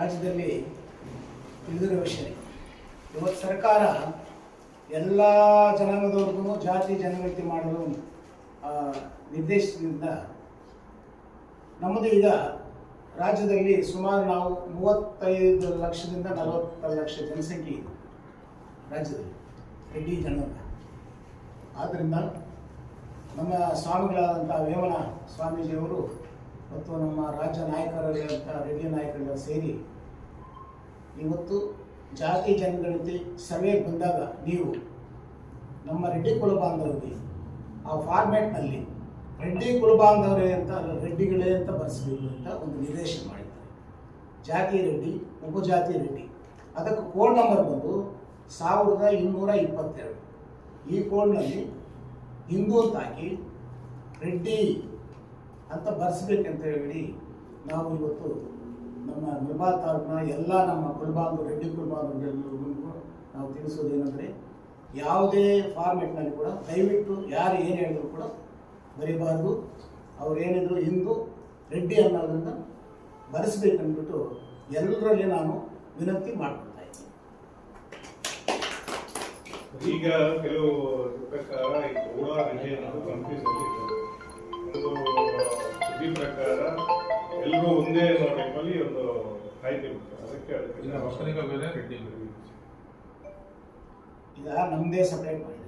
ರಾಜ್ಯದಲ್ಲಿ ತಿಳಿದಿರುವ ವಿಷಯ ಇವತ್ತು ಸರ್ಕಾರ ಎಲ್ಲ ಜನಾಂಗದವ್ರಿಗೂ ಜಾತಿ ಜನಗಣತಿ ಮಾಡಲು ನಿರ್ದೇಶದಿಂದ ನಮ್ಮದು ಈಗ ರಾಜ್ಯದಲ್ಲಿ ಸುಮಾರು ನಾವು ಮೂವತ್ತೈದು ಲಕ್ಷದಿಂದ ನಲವತ್ತು ಲಕ್ಷ ಜನಸಂಖ್ಯೆ ಇದೆ ರಾಜ್ಯದಲ್ಲಿ ರೆಡ್ಡಿ ಜನಾಂಗ ಆದ್ದರಿಂದ ನಮ್ಮ ಸ್ವಾಮಿಗಳಾದಂಥ ವೇಮನ ಸ್ವಾಮೀಜಿಯವರು ಮತ್ತು ನಮ್ಮ ರಾಜ್ಯ ನಾಯಕರಲ್ಲಿರುವಂಥ ರೆಡ್ಡಿ ನಾಯಕರೆಲ್ಲ ಸೇರಿ ಇವತ್ತು ಜಾತಿ ಜನಗಣತಿ ಸಭೆ ಬಂದಾಗ ನೀವು ನಮ್ಮ ರೆಡ್ಡಿ ಕುಲ ಬಾಂಧವರಿಗೆ ಆ ಫಾರ್ಮ್ಯಾಟ್ನಲ್ಲಿ ರೆಡ್ಡಿ ಕುಲ ಬಾಂಧವರೇ ಅಂತ ರೆಡ್ಡಿಗಳೇ ಅಂತ ಬರೆಸಬೇಕು ಅಂತ ಒಂದು ನಿರ್ದೇಶನ ಮಾಡಿದ್ದಾರೆ. ಜಾತಿ ರೆಡ್ಡಿ, ಉಪಜಾತಿ ರೆಡ್ಡಿ. ಅದಕ್ಕೆ ಕೋಡ್ ನಂಬರ್ ಬಂದು ಸಾವಿರದ ಇನ್ನೂರ ಇಪ್ಪತ್ತೆರಡು. ಈ ಕೋಡ್ನಲ್ಲಿ ಹಿಂದೂ ಅಂತ ಹಾಕಿ ರೆಡ್ಡಿ ಅಂತ ಬರ್ಸ್ಬೇಕಂತ ಹೇಳಿ ನಾವು ಇವತ್ತು ನಮ್ಮ ಮುಲ್ಬಾಲ್ ತಾಲೂಕಿನ ಎಲ್ಲ ನಮ್ಮ ಕುಲಬಾಂಧವರು ರೆಡ್ಡಿ ಕುಲಬಾಂಧವರಿಗೆಲ್ಲರಿಗೂ ನಾವು ತಿಳಿಸೋದೇನೆಂದರೆ ಯಾವುದೇ ಫಾರ್ಮೆಟ್ನಲ್ಲಿ ಕೂಡ ದಯವಿಟ್ಟು ಯಾರು ಏನು ಹೇಳಿದ್ರು ಕೂಡ ಬರೀಬಾರ್ದು. ಅವ್ರು ಏನಿದ್ರು ಹಿಂದೂ ರೆಡ್ಡಿ ಅನ್ನೋದನ್ನು ಬರೆಸ್ಬೇಕಂದ್ಬಿಟ್ಟು ಎಲ್ಲರಲ್ಲಿ ನಾನು ವಿನಂತಿ ಮಾಡ್ಕೊಳ್ತಾ ಇದ್ದೀನಿ. ಈಗ ಕೆಲವು ಎಲ್ಲರೂ ಒಂದೇ ಟೈಮಲ್ಲಿ ಒಂದು ಕಾಯ್ದೆ ಬಿಡ್ತಾರೆ ಅದಕ್ಕೆ ಇಲ್ಲ ಒಕ್ಕಲಿಗ ಬೇರೆ ರೆಡ್ಡಿ ಬೇರೆ ಈಗ ನಮ್ಮದೇ ಸಪ್ರೇಟ್ ಮಾಡಿದೆ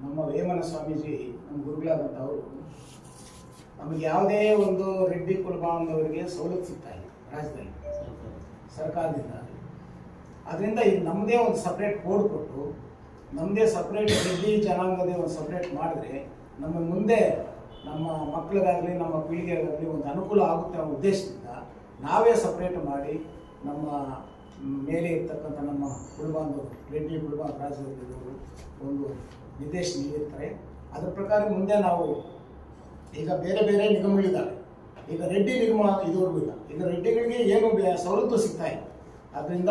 ನಮ್ಮ ವೇಮನ ಸ್ವಾಮೀಜಿ ನಮ್ಮ ಗುರುಗಳಾದಂಥ ಅವರು ನಮಗೆ ಯಾವುದೇ ಒಂದು ರೆಡ್ಡಿ ಕುಲಬಾಂಧವರಿಗೆ ಸವಲತ್ತು ಸಿಗ್ತಾ ಇದೆ ರಾಜ್ಯದಲ್ಲಿ. ಸರ್ಕಾರದಿಂದ. ಅದರಿಂದ ಈಗ ನಮ್ಮದೇ ಒಂದು ಸಪ್ರೇಟ್ ಕೋಡ್ ಕೊಟ್ಟು ನಮ್ಮದೇ ಸಪ್ರೇಟ್ ರೆಡ್ಡಿ ಜನಾಂಗದೇ ಒಂದು ಸಪ್ರೇಟ್ ಮಾಡಿದ್ರೆ ನಮ್ಮ ಮುಂದೆ ನಮ್ಮ ಮಕ್ಕಳಿಗಾಗಲಿ, ನಮ್ಮ ಪೀಳಿಗೆಗಾಗಲಿ ಒಂದು ಅನುಕೂಲ ಆಗುತ್ತೆ ಅನ್ನೋ ಉದ್ದೇಶದಿಂದ ನಾವೇ ಸಪ್ರೇಟ್ ಮಾಡಿ ನಮ್ಮ ಮೇಲೆ ಇರ್ತಕ್ಕಂಥ ನಮ್ಮ ಕುಲಬಾಂಧವರು ರೆಡ್ಡಿ ಕುಲಬಾಂಧ ರಾಜ್ಯದಲ್ಲಿರೋರು ಒಂದು ನಿರ್ದೇಶನ ನೀಡಿರ್ತಾರೆ ಅದರ ಪ್ರಕಾರ ಮುಂದೆ ನಾವು ಈಗ ಬೇರೆ ಬೇರೆ ನಿಗಮಗಳಿದ್ದಾವೆ. ಈಗ ರೆಡ್ಡಿ ನಿಗಮ ಇದುವರೆಗೂ ಇಲ್ಲ. ಈಗ ರೆಡ್ಡಿಗಳಿಗೆ ಏನು ಸವಲತ್ತು ಸಿಗ್ತಾ ಇದೆ ಅದರಿಂದ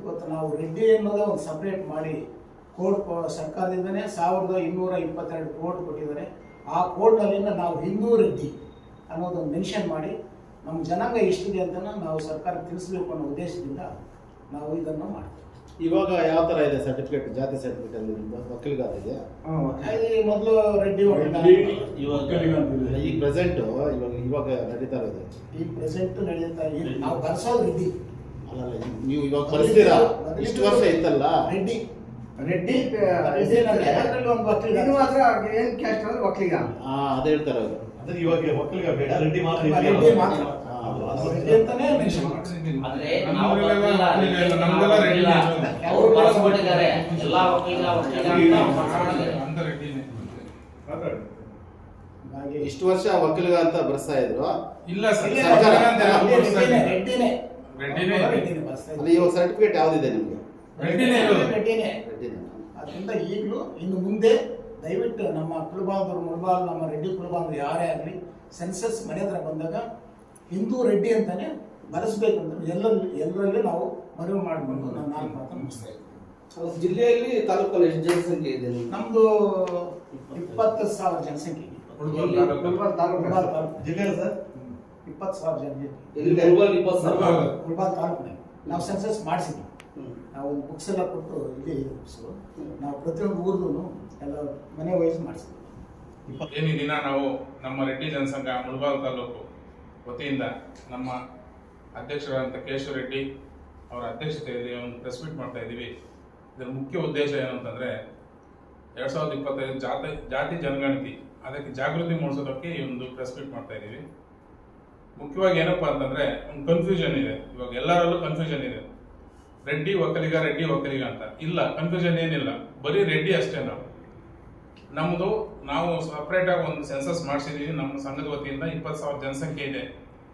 ಇವತ್ತು ನಾವು ರೆಡ್ಡಿ ಅನ್ನೋದೇ ಒಂದು ಸಪ್ರೇಟ್ ಮಾಡಿ ಕೋರ್ಟ್, ಸರ್ಕಾರದಿಂದನೇ ಸಾವಿರದ ಇನ್ನೂರ ಇಪ್ಪತ್ತೆರಡು ಕೋರ್ಟ್ ಕೊಟ್ಟಿದ್ದಾರೆ. ಆ ಕೋಡ್ನಲ್ಲಿಂದ ನಾವು ಹಿಂದೂ ರೆಡ್ಡಿ ಅನ್ನೋದನ್ನು ಮೆನ್ಷನ್ ಮಾಡಿ ನಮ್ಮ ಜನಾಂಗ ಎಷ್ಟಿದೆ ಅಂತ ನಾವು ಸರ್ಕಾರ ತಿಳಿಸ್ಬೇಕು ಅನ್ನೋ ಉದ್ದೇಶದಿಂದ ನಾವು ಇದನ್ನು ಮಾಡ್ತೀವಿ. ಇವಾಗ ಯಾವ ತರ ಇದೆ ಸರ್ಟಿಫಿಕೇಟ್ ಜಾತಿ ಸರ್ಟಿಫಿಕೇಟ್ ಅಲ್ಲಿ ಇದೆ ಇದು ಮೊದಲು ರೆಡ್ಡಿ ಇವಾಗ ಈಗ ಪ್ರೆಸೆಂಟ್ ಇವಾಗ ಇವಾಗ ನಡೀತಾ ಇರೋದು. ಈ ಪ್ರೆಸೆಂಟ್ ನಡೀತಾ ಇದೆ. ನಾವು ಬರ್ಸೋದು ರೆಡ್ಡಿ. ಅಲ್ಲಲ್ಲ ನೀವು ಇವಾಗ ಬರ್ಸ್ತೀರಾ? ಇಷ್ಟು ವರ್ಷ ಇತ್ತಲ್ಲ? ರೆಡ್ಡಿ. ರೆಡ್ಡಿ ರೆಡ್ಡಿ ನಮ್ಗೆ ಅದರಲ್ಲಿ ಒಂದು ಒಕ್ಕಲಿಗ. ಇದು ಮಾತ್ರ ಏನ್ ಕ್ಯಾಸ್ಟ್ ಅಂದ್ರೆ ಒಕ್ಕಲಿಗ ಹಾ ಅದೇ ಹೇಳ್ತಾರೆ ಅವರು. ಅಂದ್ರೆ ಇವಾಗ ಬೇಡ ರೆಡ್ಡಿ ಮಾತ್ರ. ರೆಡ್ಡಿ ಅಂತಾನೆ ಮೆನ್ಷನ್ ನಮ್ದೆಲ್ಲ ರೆಡ್ಡಿ. ಅವ್ರು ಎಲ್ಲಾ ಅಂತ ರೆಡ್ಡಿನೇ ಹಾಗೆ ಇಷ್ಟು ವರ್ಷ ವಕೀಲಗ ಅಂತ ಬರ್ಸ್ತಾ ಇದ್ರು. ಇಲ್ಲ ಸರ್ಕಾರ. ರೆಡ್ಡಿನೇ. ರೆಡ್ಡಿನೇ. ಇವಾಗ ಸರ್ಟಿಫಿಕೇಟ್ ಯಾವ್ದಿದೆ ನಿಮ್ಗೆ? ಅದರಿಂದ ಈಗಲೂ ಇನ್ನು ಮುಂದೆ ದಯವಿಟ್ಟು ನಮ್ಮ ಕುಲಬಾಂಧವರು ಮುಳಬಾಲ್ ನಮ್ಮ ರೆಡ್ಡಿ ಕುಲಬಾಂಧವರು ಯಾರೇ ಆಗಲಿ ಸೆನ್ಸಸ್ ಮನೆ ಹತ್ರ ಬಂದಾಗ ಹಿಂದೂ ರೆಡ್ಡಿ ಅಂತಾನೆ ಅಂತ ಎಲ್ಲರಲ್ಲಿ ಎಲ್ಲರಲ್ಲಿ ನಾವು ಮನವಿ ಮಾಡಿಕೊಂಡು ನಾನು ನಾಲ್ಕು ಮಾತು ಮುಗಿಸ್ತಾ ಇದ್ದೀನಿ ಜಿಲ್ಲೆಯಲ್ಲಿ ತಾಲೂಕಲ್ಲಿ ಎಷ್ಟು ಜನಸಂಖ್ಯೆ ಇದೆ ನಮ್ಮದು ನಮ್ದು ಇಪ್ಪತ್ತು ಸಾವಿರ ಜನಸಂಖ್ಯೆ ಸರ್? ಇಪ್ಪತ್ತು ಸಾವಿರ ಜನಸಂಖ್ಯೆ ಗುಲ್ಬರ್ಗ ಇಪ್ಪತ್ತು ಸಾವಿರ. ನಾವು ಸೆನ್ಸಸ್ ಮಾಡಿಸಿದ್ವಿ ನಾವು ಬುಕ್ಸ್ ಎಲ್ಲ ಕೊಟ್ಟು ಇಲ್ಲೇ ಇದೆ ಬುಕ್ಸು ನಾವು ಪ್ರತಿಯೊಂದು ಊರ್ಗೂ ಎಲ್ಲ ಮನೆ ವೈಸ್ ಮಾಡಿಸಿದ್ವಿ ಏನು ಈ ದಿನ ನಾವು ನಮ್ಮ ರೆಡ್ಡಿ ಜನಸಂಘ ಮುಳಬಾಲ್ ತಾಲೂಕು ವತಿಯಿಂದ ನಮ್ಮ ಅಧ್ಯಕ್ಷರಾದಂಥ ಕೇಶವ ರೆಡ್ಡಿ ಅವರ ಅಧ್ಯಕ್ಷತೆಯಲ್ಲಿ ಒಂದು ಪ್ರೆಸ್ ಮೀಟ್ ಮಾಡ್ತಾ ಇದ್ದೀವಿ. ಇದರ ಮುಖ್ಯ ಉದ್ದೇಶ ಏನು ಅಂತಂದರೆ ಎರಡು ಸಾವಿರದ ಇಪ್ಪತ್ತೈದು ಜಾತಿ ಜಾತಿ ಜನಗಣತಿ ಅದಕ್ಕೆ ಜಾಗೃತಿ ಮೂಡಿಸೋದಕ್ಕೆ ಈ ಒಂದು ಪ್ರೆಸ್ ಮೀಟ್ ಮಾಡ್ತಾ ಇದ್ದೀವಿ. ಮುಖ್ಯವಾಗಿ ಏನಪ್ಪಾ ಅಂತಂದರೆ ಒಂದು ಕನ್ಫ್ಯೂಷನ್ ಇದೆ. ಇವಾಗ ಎಲ್ಲರಲ್ಲೂ ಕನ್ಫ್ಯೂಷನ್ ಇದೆ. ರೆಡ್ಡಿ ಒಕ್ಕಲಿಗ ರೆಡ್ಡಿ ಒಕ್ಕಲಿಗ ಅಂತ. ಇಲ್ಲ ಕನ್ಫ್ಯೂಷನ್ ಏನಿಲ್ಲ. ಬರೀ ರೆಡ್ಡಿ ಅಷ್ಟೇ ನಾವು. ನಮ್ಮದು ನಾವು ಸಪ್ರೇಟಾಗಿ ಒಂದು ಸೆನ್ಸಸ್ ಮಾಡಿಸಿದ್ದೀವಿ ನಮ್ಮ ಸಂಘದ ವತಿಯಿಂದ ಇಪ್ಪತ್ತು ಸಾವಿರ ಜನಸಂಖ್ಯೆ ಇದೆ.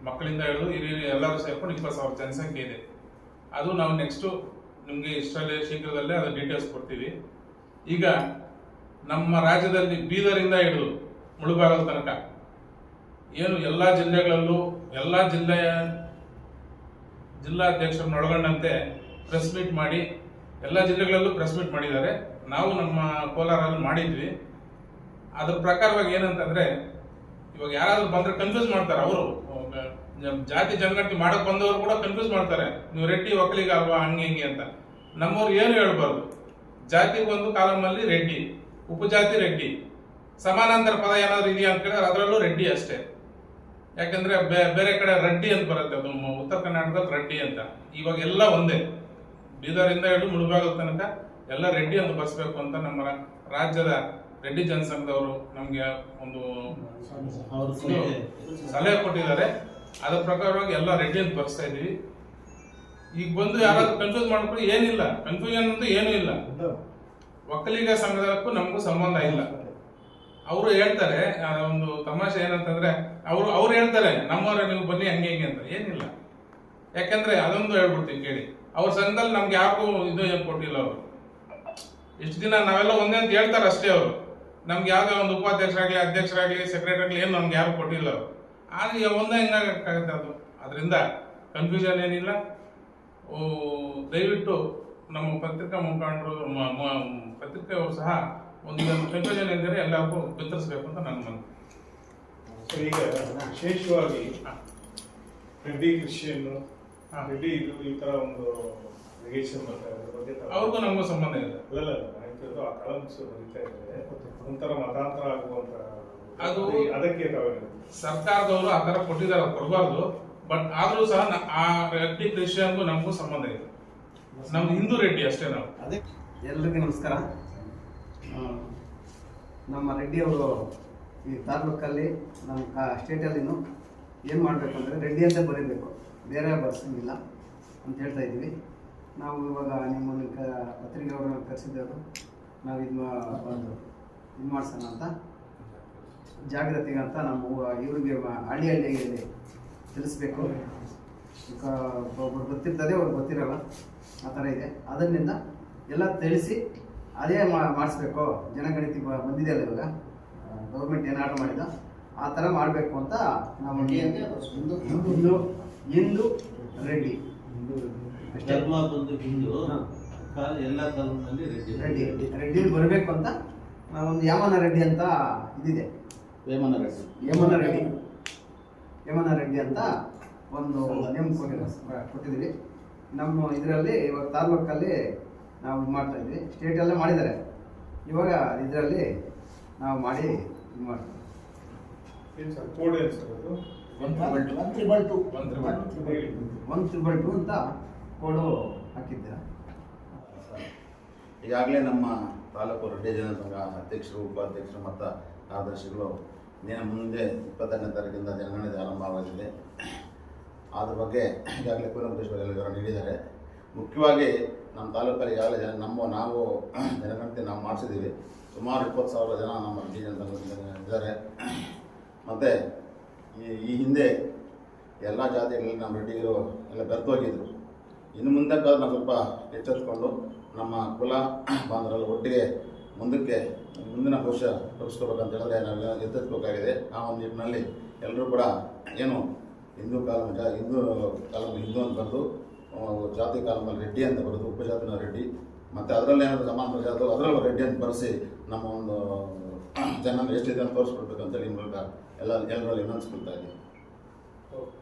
ಮಕ್ಕಳಿಂದ ಹಿಡಿದು ಇರಿ ಎಲ್ಲರೂ ಸೇರ್ಕೊಂಡು ಇಪ್ಪತ್ತು ಸಾವಿರ ಜನಸಂಖ್ಯೆ ಇದೆ. ಅದು ನಾವು ನೆಕ್ಸ್ಟು ನಿಮಗೆ ಇಷ್ಟರಲ್ಲೇ ಶೀಘ್ರದಲ್ಲೇ ಅದು ಡೀಟೇಲ್ಸ್ ಕೊಡ್ತೀವಿ. ಈಗ ನಮ್ಮ ರಾಜ್ಯದಲ್ಲಿ ಬೀದರಿಂದ ಹಿಡಿದು ಮುಳುಬಾಗಲ್ ತನಕ ಏನು ಎಲ್ಲ ಜಿಲ್ಲೆಗಳಲ್ಲೂ ಎಲ್ಲ ಜಿಲ್ಲೆಯ ಜಿಲ್ಲಾಧ್ಯಕ್ಷರನ್ನ ಒಳಗೊಂಡಂತೆ ಪ್ರೆಸ್ ಮೀಟ್ ಮಾಡಿ, ಎಲ್ಲ ಜಿಲ್ಲೆಗಳಲ್ಲೂ ಪ್ರೆಸ್ ಮೀಟ್ ಮಾಡಿದ್ದಾರೆ. ನಾವು ನಮ್ಮ ಕೋಲಾರಲ್ಲಿ ಮಾಡಿದ್ವಿ. ಅದ್ರ ಪ್ರಕಾರವಾಗಿ ಏನಂತಂದ್ರೆ, ಇವಾಗ ಯಾರಾದ್ರೂ ಬಂದ್ರೆ ಕನ್ಫ್ಯೂಸ್ ಮಾಡ್ತಾರೆ ಅವರು. ಜಾತಿ ಜನಗಣತಿ ಮಾಡಕ್ ಬಂದವರು ಕೂಡ ಕನ್ಫ್ಯೂಸ್ ಮಾಡ್ತಾರೆ. ನೀವು ರೆಡ್ಡಿ ಒಕ್ಕಲಿಗ ಅಲ್ವಾ, ಹಂಗೆ ಹಿಂಗೆ ಅಂತ. ನಮ್ಮವ್ರು ಏನು ಹೇಳ್ಬಾರ್ದು? ಜಾತಿ ಒಂದು ಕಾಲಮಲ್ಲಿ ರೆಡ್ಡಿ, ಉಪಜಾತಿ ರೆಡ್ಡಿ. ಸಮಾನಾಂತರ ಪದ ಏನಾದ್ರು ಇದೆಯಾ ಅಂತ ಕೇಳಿದ್ರೆ ಅದರಲ್ಲೂ ರೆಡ್ಡಿ ಅಷ್ಟೇ. ಯಾಕಂದ್ರೆ ಬೇರೆ ಕಡೆ ರೆಡ್ಡಿ ಅಂತ ಬರುತ್ತೆ ಅದು ಉತ್ತರ ಕರ್ನಾಟಕದಲ್ಲಿ ರೆಡ್ಡಿ ಅಂತ. ಇವಾಗ ಎಲ್ಲ ಒಂದೇ. ಬೀದರಿಂದ ಹಿಡಿದು ಮುಳುಬಾಗದ ತನಕ ಎಲ್ಲ ರೆಡ್ಡಿ ಅಂತ ಅಂತ ನಮ್ಮ ರಾಜ್ಯದ ರೆಡ್ಡಿ ಜನಸಂಘದವರು ನಮಗೆ ಒಂದು ಸಲಹೆ ಕೊಟ್ಟಿದ್ದಾರೆ. ಅದರ ಪ್ರಕಾರವಾಗಿ ಎಲ್ಲ ರೆಡ್ಡಿ ಅಂತ ಬರ್ಸ್ತಾ ಇದ್ದೀವಿ. ಈಗ ಬಂದು ಯಾರಾದ್ರೂ ಕನ್ಫ್ಯೂಸ್ ಮಾಡ್ಕೊಂಡು ಏನಿಲ್ಲ. ಕನ್ಫ್ಯೂಷನ್ ಅಂತೂ ಏನೂ ಇಲ್ಲ. ಒಕ್ಕಲಿಗ ಸಂಘದಕ್ಕೂ ನಮಗೂ ಸಂಬಂಧ ಇಲ್ಲ. ಅವರು ಹೇಳ್ತಾರೆ ಒಂದು ತಮಾಷೆ ಏನಂತಂದ್ರೆ, ಅವರು ಅವ್ರು ಹೇಳ್ತಾರೆ, ನಮ್ಮವರ ನೀವು ಬನ್ನಿ ಹಂಗೆ ಹಿಂಗೆ ಅಂತ. ಏನಿಲ್ಲ. ಯಾಕಂದ್ರೆ ಅದೊಂದು ಹೇಳ್ಬಿಡ್ತೀನಿ ಕೇಳಿ. ಅವ್ರ ಸಂಘದಲ್ಲಿ ನಮ್ಗೆ ಯಾಕೋ ಇದು ಏನು ಕೊಟ್ಟಿಲ್ಲ ಅವರು? ಇಷ್ಟು ದಿನ ನಾವೆಲ್ಲ ಒಂದೇ ಅಂತ ಹೇಳ್ತಾರೆ ಅಷ್ಟೇ ಅವರು. ನಮ್ಗೆ ಯಾವುದೇ ಒಂದು ಉಪಾಧ್ಯಕ್ಷರಾಗಲಿ ಅಧ್ಯಕ್ಷರಾಗಲಿ ಸೆಕ್ರೆಟರಿ ಆಗ್ಲಿ ಏನು ನಮ್ಗೆ ಯಾರು ಕೊಟ್ಟಿಲ್ಲ ಅವರು. ಆದ್ರೆ ಒಂದೇ ಹೆಂಗಾಗತ್ತೆ ಅದು? ಅದರಿಂದ ಕನ್ಫ್ಯೂಷನ್ ಏನಿಲ್ಲ. ಓ, ದಯವಿಟ್ಟು ನಮ್ಮ ಪತ್ರಿಕಾ ಮುಖಂಡರು ಪತ್ರಿಕೆಯವರು ಸಹ ಒಂದು ಕನ್ಫ್ಯೂಷನ್ ಎಂದರೆ ಎಲ್ಲರಿಗೂ ಬಿತ್ತರಿಸಬೇಕು ಅಂತ ನನ್ನ ಮನವಿ. ಸೊ ಈಗ ವಿಶೇಷವಾಗಿ ರೆಡ್ಡಿ ಕ್ರಿಶ್ಚಿಯನ್ ರೆಡ್ಡಿ ಇದು ಈ ತರ ಒಂದು ರಿಲೇಷನ್ ಬರ್ತಾ ಇದೆ ಬಗ್ಗೆ ತಾವು- ಅವ್ರಿಗೂ ನಮಗೂ ಸಂಬಂಧ ಇಲ್ಲ. ಅಲ್ಲಲ್ಲ ಆಯ್ತು ಆ ಕಾಲಮ್ಸ್ ಬರೀತಾ ಇದ್ದಾರೆ. ಒಂಥರ ಮತಾಂತರ ಆಗುವಂತ ಅದು- ಅದಕ್ಕೆ ತಾವು ಸರ್ಕಾರದವರು ಆ ತರ ಕೊಟ್ಟಿದ್ದಾರೆ ಕೊಡಬಾರ್ದು. ಬಟ್ ಆದ್ರೂ ಸಹ ಆ ರೆಡ್ಡಿ ಕ್ರಿಶ್ಚಿಯನ್ಗೂ ನಮಗೂ ಸಂಬಂಧ ಇದೆ ನಮ್ದು ಹಿಂದೂ ರೆಡ್ಡಿ ಅಷ್ಟೇ ನಾವು. ಅದೇ ಎಲ್ರಿಗೂ ನಮಸ್ಕಾರ. ನಮ್ಮ ನಮ್ಮ ರೆಡ್ಡಿಯವರು ಈ ತಾಲೂಕಲ್ಲಿ ನಮ್ಮ ಸ್ಟೇಟಲ್ಲಿ ಸ್ಟೇಟಲ್ಲಿನೂ ಏನು ಮಾಡಬೇಕಂದ್ರೆ ರೆಡ್ಡಿ ಅಂತ ಬರೀಬೇಕು. ಬೇರೆ ಬರ್ಸಂಗಿಲ್ಲ ಅಂತ ಹೇಳ್ತಾ ಇದ್ದೀವಿ. ನಾವು ಇವಾಗ ನಿಮ್ಮನ್ನು ಕ ಪತ್ರಿಕೆಯವ್ರನ್ನ ಕರೆಸಿದ್ದವರು ನಾವು ಇದು ಒಂದು ಇದು ಮಾಡ್ಸೋಣ ಅಂತ. ಜಾಗೃತಿಗೆ ಅಂತ ನಮ್ಮ ಇವ್ರಿಗೆ ಹಳ್ಳಿ ಹಳ್ಳಿಯಲ್ಲಿ ತಿಳಿಸ್ಬೇಕು. ಒಬ್ಬರು ಒಬ್ರು ಗೊತ್ತಿರ್ತದೆ ಅವ್ರು ಗೊತ್ತಿರಲ್ಲ. ಆ ಥರ ಇದೆ. ಅದರಿಂದ ಎಲ್ಲ ತಿಳಿಸಿ ಅದೇ ಮಾಡಿಸ್ಬೇಕು. ಜನಗಣತಿ ಬಂದಿದೆ ಅಲ್ಲ ಇವಾಗ. ಗೌರ್ಮೆಂಟ್ ಏನು ಆರ್ಡರ್ ಮಾಡಿದ ಆ ಥರ ಮಾಡಬೇಕು ಅಂತ ನಾವು ಹಿಂದೂ ಹಿಂದೂ ರೆಡ್ಡಿ ಧರ್ಮ ಬಂದು ಹಿಂದೂ ಎಲ್ಲ ಕಾಲದಲ್ಲಿ ರೆಡ್ಡಿ ರೆಡ್ಡಿ ರೆಡ್ಡಿ ಬರಬೇಕು ಅಂತ ನಾವೊಂದು ಯಾಮನ ರೆಡ್ಡಿ ಅಂತ ಇದಿದೆ. ಯಮನ ರೆಡ್ಡಿ ಯಮನ ರೆಡ್ಡಿ ಯಮನ ರೆಡ್ಡಿ ಅಂತ ಒಂದು ನೇಮ್ ಕೊಟ್ಟಿರೋ ಕೊಟ್ಟಿದ್ದೀವಿ. ನಮ್ಮ ಇದರಲ್ಲಿ ಇವಾಗ ತಾಲೂಕಲ್ಲಿ ನಾವು ಇದು ಮಾಡ್ತಾ ಇದ್ವಿ ಸ್ಟೇಟಲ್ಲೇ ಮಾಡಿದ್ದಾರೆ. ಇವಾಗ ಇದರಲ್ಲಿ ನಾವು ಮಾಡಿ ಇದು ಮಾಡ್ತೀವಿ. One triple two one triple two ಅಂತ ಕೋಡು ಹಾಕಿದ್ದೀರ? ಈಗಾಗಲೇ ನಮ್ಮ ತಾಲೂಕು ರೆಡ್ಡಿ ಜನ ಸಂಘ ಅಧ್ಯಕ್ಷರು ಉಪಾಧ್ಯಕ್ಷರು ಮತ್ತು ಕಾರ್ಯದರ್ಶಿಗಳು ದಿನ ಮುಂದೆ ಇಪ್ಪತ್ತೆರಡನೇ ತಾರೀಕಿಂದ ಜನಗಣತಿ ಆರಂಭವಾಗಿದೆ ಅದ್ರ ಬಗ್ಗೆ ಈಗಾಗಲೇ ಎಲ್ಲ ವಿವರ ನೀಡಿದ್ದಾರೆ. ಮುಖ್ಯವಾಗಿ ನಮ್ಮ ತಾಲೂಕಲ್ಲಿ ಈಗಾಗಲೇ ಜನ ನಮ್ಮ ನಾವು ಜನಗಣತಿ ನಾವು ಮಾಡಿಸಿದ್ದೀವಿ. ಸುಮಾರು ಇಪ್ಪತ್ತು ಸಾವಿರ ಜನ ನಮ್ಮ ರೆಡ್ಡಿ ಜನ ಇದ್ದಾರೆ. ಮತ್ತು ಈ ಹಿಂದೆ ಎಲ್ಲ ಜಾತಿಗಳಲ್ಲಿ ನಮ್ಮ ರೆಡ್ಡಿಗರು ಎಲ್ಲ ಬೆರೆತೋಗಿದ್ರು ಇನ್ನು ಮುಂದೆ ನಾವು ಸ್ವಲ್ಪ ಎಚ್ಚೆತ್ಕೊಂಡು ನಮ್ಮ ಕುಲ ಬಾಂಧವರೆಲ್ಲ ಒಟ್ಟಿಗೆ ಮುಂದಕ್ಕೆ, ಮುಂದಿನ ಭವಿಷ್ಯ ರೂಪಿಸ್ಕೋಬೇಕಂತ ಹೇಳಿದ್ರೆ ನಾವೆಲ್ಲ ಎಚ್ಚೆತ್ಬೇಕಾಗಿದೆ ಆ ಒಂದು ನಿಟ್ಟಿನಲ್ಲಿ ಎಲ್ಲರೂ ಕೂಡ ಏನು ಹಿಂದೂ ಕಾಲ ಜಾ, ಹಿಂದೂ ಕಾಲ ಹಿಂದೂ ಅಂತ ಬರೆದು ಜಾತಿ ಕಾಲದಲ್ಲಿ ರೆಡ್ಡಿ ಅಂತ ಬರೆದು ಉಪಜಾತಿನ ರೆಡ್ಡಿ, ಮತ್ತು ಅದರಲ್ಲಿ ಏನಾದರೂ ಸಮಾನ ಜಾತಿ ಅದರಲ್ಲೂ ರೆಡ್ಡಿ ಅಂತ ಬರೆಸಿ ನಮ್ಮ ಒಂದು ಜನ ಎಷ್ಟಿದೆ ಅಂತ ತೋರಿಸ್ಕೊಡ್ಬೇಕು ಅಂತೇಳಿ ಮೂಲಕ ಎಲ್ಲ ಎಲ್ಲರಲ್ಲಿ ವಿನಂತಿಸ್ಕೊಳ್ತಾ ಇದ್ದೀವಿ ಓಕೆ.